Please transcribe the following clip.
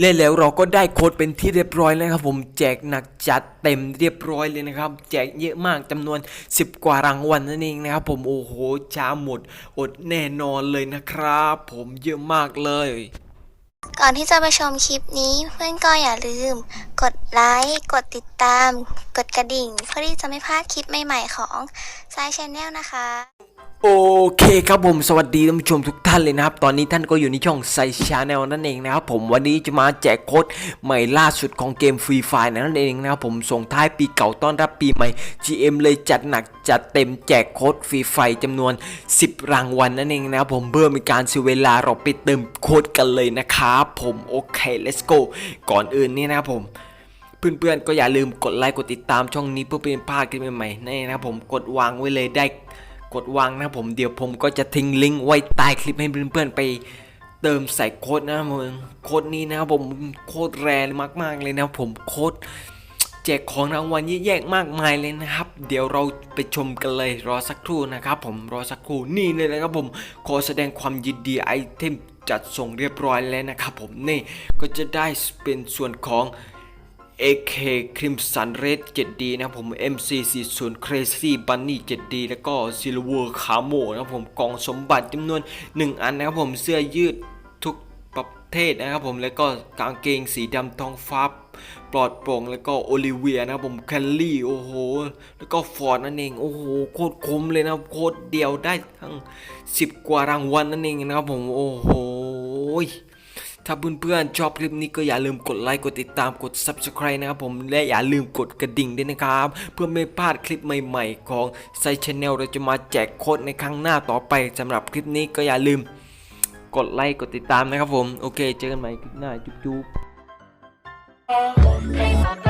และแล้วเราก็ได้โค้ดเป็นที่เรียบร้อยแล้วครับผมแจกหนักจัดเต็มเรียบร้อยเลยนะครับ แจกเยอะมากจำนวน 10 กว่ารางวัลนั่นเองนะครับผมโอ้โหช้าหมด อดแน่นอนเลยนะครับ ผมเยอะมากเลยก่อนที่จะไปชมคลิปนี้เพื่อนก็อย่าลืม กดไลค์กดติดตาม กดกระดิ่ง เพื่อที่จะไม่พลาดคลิปใหม่ๆของสายชาแนลนะคะ โอเคครับผมสวัสดีท่านผู้ชมทุกท่านเลยนะครับ ตอนนี้ท่านก็อยู่ในช่องไซชาแนลนั่นเองนะครับผมวันนี้จะมาแจกโค้ดใหม่ล่าสุดของเกมฟรีไฟนั่นเองนะครับผมส่งท้ายปีเก่าต้อนรับปีใหม่ GM เลยจัดหนักจัดเต็มแจกโค้ดฟรีไฟจำนวน 10 รางวัลนั่นเองนะครับผมเพื่อมีการซื้อเวลาเราไปเติมโค้ดกันเลยนะครับผมโอเค let's go ก่อนอื่นนี่นะครับผมเพื่อนๆก็อย่าลืมกดไลค์กดติดตามช่องนี้เพื่อเป็นพลาคลิปใหม่ๆนี่นะครับผมกดวางไว้เลยได้ กดวางนะผมเดี๋ยวผมก็จะทิ้งลิงก์ไว้ใต้คลิปให้เพื่อนๆไปเติมใส่โค้ดนะครับผมโค้ดนี้นะครับผมโค้ดแรงมาก ๆ เลยนะผมโค้ดแจกของรางวัลเยอะแยะมากมายเลยนะครับ เดี๋ยวเราไปชมกันเลยรอสักครู่นะครับ ผมรอสักครู่นี่เลยนะครับผมขอแสดงความยินดีไอเทมจัดส่งเรียบร้อยแล้วนะครับผมนี่ก็จะได้เป็นส่วนของ AK Crimson Red 7D นะครับผม MC40 Crazy Bunny 7D แล้วก็ Silver Camo นะครับผมกล่องสมบัติจำนวน 1 อันนะครับผมเสื้อยืดทุกประเทศนะครับผมแล้วก็กางเกงสีดำทองฟ้าปลอดโปร่งแล้วก็โอลิเวียนะครับผมแคลลี่โอ้โหแล้วก็ฟอร์ดนั่นเองโอ้โหโคตรคุ้มเลยนะครับโคตรเดียวได้ทั้ง 10 กว่ารางวัลนั่นเองนะครับผมโอ้โห ถ้าเพื่อนๆชอบคลิปนี้ก็อย่าลืมกดไลค์กดติดตามกด Subscribe นะครับผมและอย่าลืมกดกระดิ่งด้วยนะครับ เพื่อไม่พลาดคลิปใหม่ ๆ ของไซชแนลเราจะมาแจกโค้ดในครั้งหน้าต่อไปสำหรับคลิปนี้ก็อย่าลืมกดไลค์กดติดตามนะครับผม โอเค เจอกันใหม่คลิปหน้าจุ๊บๆ